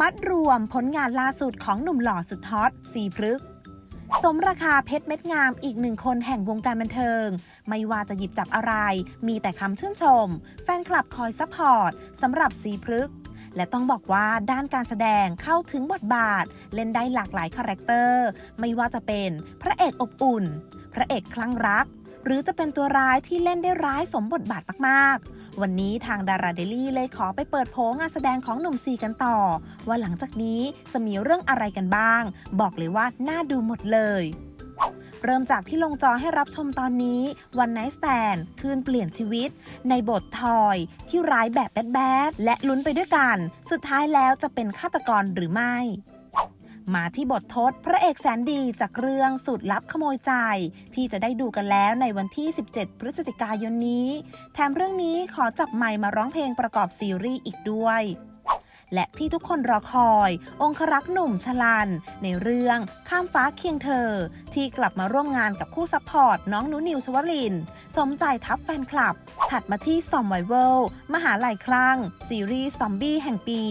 มัดรวมผลงานล่าสุดของหนุ่มหล่อสุดฮอตสีพฤกษ์สมราคาเพชรเม็ดงามอีกหนึ่งคนแห่งวงการบันเทิง ไม่ว่าจะหยิบจับอะไร มีแต่คำชื่นชม แฟนคลับคอยซัพพอร์ตสำหรับสีพฤกษ์และต้องบอกว่าด้านการแสดงเข้าถึงบทบาท เล่นได้หลากหลายคาแรคเตอร์ ไม่ว่าจะเป็นพระเอกอบอุ่น พระเอกคลั่งรัก หรือจะเป็นตัวร้ายที่เล่นได้ร้ายสมบทบาทมากๆ วันนี้ทางดาราเดลี่เลยขอไปเปิดโผงานแสดงของหนุ่มซีกันต่อ ว่าหลังจากนี้จะมีเรื่องอะไรกันบ้าง บอกเลยว่าน่าดูหมดเลยเริ่มจากที่ลงจอให้รับชมตอนนี้วันไน t ์แ n d คืนเปลี่ยนชีวิต ในบททอย ที่ร้ายแบบแบดๆและลุ้นไปด้วยกัน สุดท้ายแล้วจะเป็นฆาตกรหรือไม่ มาที่บททศพระเอกแสนดีจากเรื่องสุดลับขโมยใจ ที่จะได้ดูกันแล้วในวันที่ 17 พฤศจิกายนนี้ แถมเรื่องนี้ขอจับไมค์มาร้องเพลงประกอบซีรีส์อีกด้วย และที่ทุกคนรอคอย องครักษ์หนุ่มชลัน ในเรื่องข้ามฟ้าเคียงเธอ ที่กลับมาร่วมงานกับคู่ซัพพอร์ต น้องนูนิวชวลิน สมใจทัพแฟนคลับ ถัดมาที่ซอมไวเวลมหาลัยคลั่ง ซีรีส์ซอมบี้แห่งปี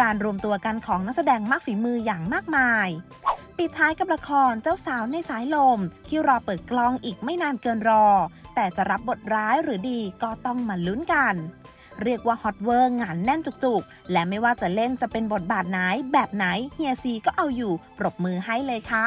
การรวมตัวกันของนักแสดงมากฝีมืออย่างมากมายปิดท้ายกับละครเจ้าสาวในสายลม ที่รอเปิดกล้องอีกไม่นานเกินรอ แต่จะรับบทร้ายหรือดีก็ต้องมาลุ้นกัน เรียกว่าฮอตเวอร์งานแน่นจุกๆ และไม่ว่าจะเล่นจะเป็นบทบาทไหนแบบไหนเฮียซีก็เอาอยู่ปรบมือให้เลยค่ะ